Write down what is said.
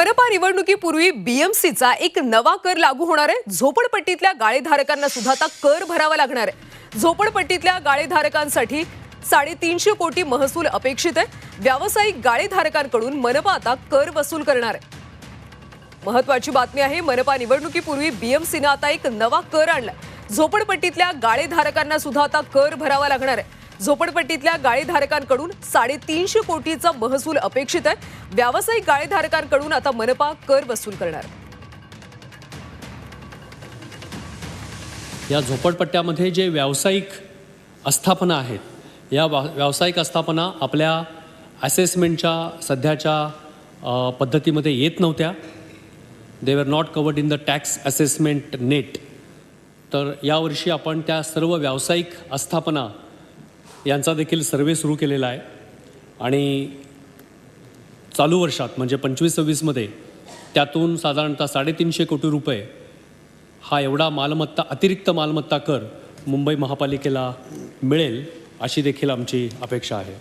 मनपा निवडणुकीपूर्वी बीएमसीचा एक नवा कर लागू होणार आहे. झोपडपट्टीतल्या गाळेधारकांना सुद्धा आता कर भरावा लागणार आहे. झोपडपट्टीतल्या गाळेधारकांसाठी साडेतीनशे कोटी महसूल अपेक्षित आहे. व्यावसायिक गाळेधारकांकडून मनपा आता कर वसूल करणार आहे. महत्वाची बातमी आहे मनपा निवडणुकीपूर्वी बीएमसीनं आता एक नवा कर आणला झोपडपट्टीतल्या गाळेधारकांना सुद्धा आता कर भरावा लागणार आहे. झोपडपट्टीतल्या गाळेधारकांकडून साडेतीनशे कोटीचा महसूल अपेक्षित आहे. व्यावसायिक गाळेधारकांकडून आता मनपा कर वसूल करणार. या झोपडपट्ट्यामध्ये जे व्यावसायिक आस्थापना आहेत या वा व्यावसायिक आस्थापना आपल्या असेसमेंटच्या सध्याच्या पद्धतीमध्ये येत नव्हत्या. They were not covered in the tax assessment net तर यावर्षी आपण त्या सर्व व्यावसायिक आस्थापना यांचा देखील सर्वे सुरू केलेला आहे. आणि चालू वर्षात म्हणजे पंचवीस सव्वीसमध्ये त्यातून साधारणतः साडेतीनशे कोटी रुपये हा एवढा मालमत्ता अतिरिक्त मालमत्ता कर मुंबई महापालिकेला मिळेल अशी देखील आमची अपेक्षा आहे.